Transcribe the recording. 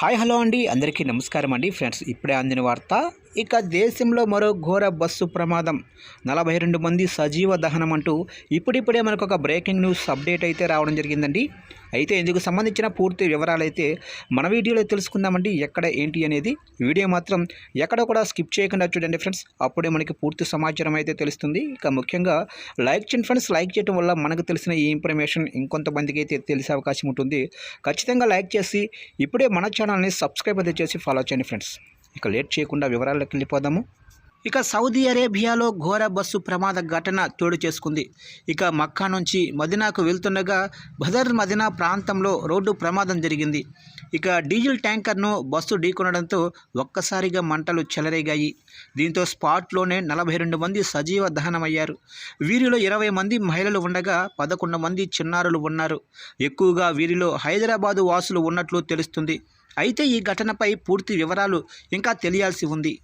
Hi hello అండి. అందరికీ నమస్కారం అండి. ఫ్రెండ్స్ ఇప్పుడే అందిన వార్త ఇక దేశంలో మరో ఘోర బస్సు ప్రమాదం. నలభై రెండు మంది సజీవ దహనం అంటూ ఇప్పుడిప్పుడే మనకు ఒక బ్రేకింగ్ న్యూస్ అప్డేట్ అయితే రావడం జరిగిందండి. అయితే ఇందుకు సంబంధించిన పూర్తి వివరాలు అయితే మన వీడియోలో తెలుసుకుందామండి. ఎక్కడ ఏంటి అనేది వీడియో మాత్రం ఎక్కడ కూడా స్కిప్ చేయకుండా చూడండి ఫ్రెండ్స్. అప్పుడే మనకి పూర్తి సమాచారం అయితే తెలుస్తుంది. ఇక ముఖ్యంగా లైక్ చేయండి ఫ్రెండ్స్. లైక్ చేయడం వల్ల మనకు తెలిసిన ఈ ఇన్ఫర్మేషన్ ఇంకొంతమందికి అయితే తెలిసే అవకాశం ఉంటుంది. ఖచ్చితంగా లైక్ చేసి ఇప్పుడే మన ఛానల్ని సబ్స్క్రైబ్ అయితే చేసి ఫాలో చేయండి ఫ్రెండ్స్. ఇక లేట్ చేయకుండా వివరాల్లోకి వెళ్ళిపోదాము. ఇక సౌదీ అరేబియాలో ఘోర బస్సు ప్రమాద ఘటన చోటు చేసుకుంది. ఇక మక్కా నుంచి మదినాకు వెళ్తుండగా బదర్ మదినా ప్రాంతంలో రోడ్డు ప్రమాదం జరిగింది. ఇక డీజిల్ ట్యాంకర్ను బస్సు ఢీకొనడంతో ఒక్కసారిగా మంటలు చెలరేగాయి. దీంతో స్పాట్లోనే నలభై రెండు మంది సజీవ దహనమయ్యారు. వీరిలో ఇరవై మంది మహిళలు ఉండగా పదకొండు మంది చిన్నారులు ఉన్నారు. ఎక్కువగా వీరిలో హైదరాబాదు వాసులు ఉన్నట్లు తెలుస్తుంది. అయితే ఈ ఘటనపై పూర్తి వివరాలు ఇంకా తెలియాల్సి ఉంది.